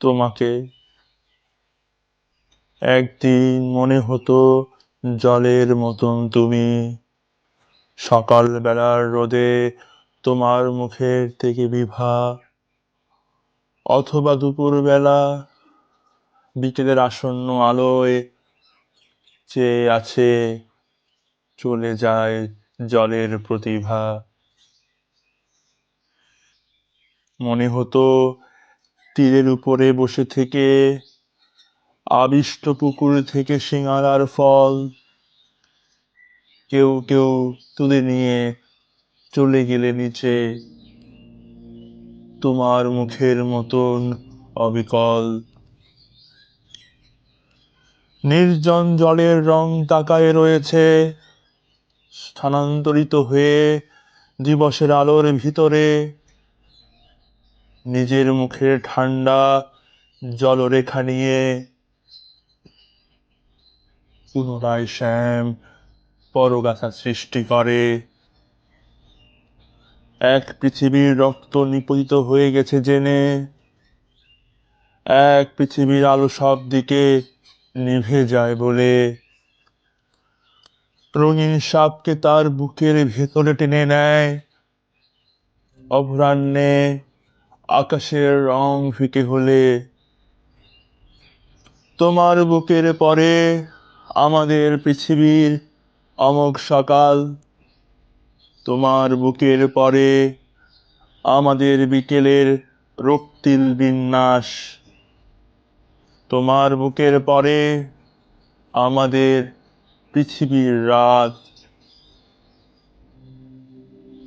তোমাকে একদিন মনে হতো জলের মতন তুমি। সকাল বেলার রোদে তোমার মুখের থেকে বিভা, অথবা দুপুর বেলা বিকেলের আসন্ন আলোয় চেয়ে আছে চলে যায় জলের প্রতিভা। মনে হতো তীরের উপরে বসে থেকে, আবিষ্ট পুকুর থেকে সিঙারার ফল কেউ কেউ তুলে নিয়ে চলে গেলে নিচে। তোমার মুখের মতন অবিকল। নির্জন জলের রং তাকায় রয়েছে, স্থানান্তরিত হয়ে দিবসের আলোর ভিতরে। নিজের মুখের ঠান্ডা জলরেখা নিয়ে পুনরায় শ্যাম পরগাছা সৃষ্টি করে। এক পৃথিবীর রক্ত নিপতিত হয়ে গেছে জেনে, এক পৃথিবীর আলো সব দিকে নিভে যায় বলে। রঙিন সাপকে তার বুকের ভেতরে টেনে নেয়, অভরান্নে আকাশের রং ফিকে হলে তোমার বুকের পরে আমাদের পৃথিবীর অমোঘ সকাল। তোমার বুকের পরে আমাদের বিকেলের রক্তিল বিন্যাস। তোমার বুকের পরে আমাদের পৃথিবীর রাত।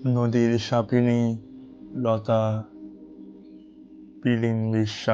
নদীর সাপিনী লতা peeling these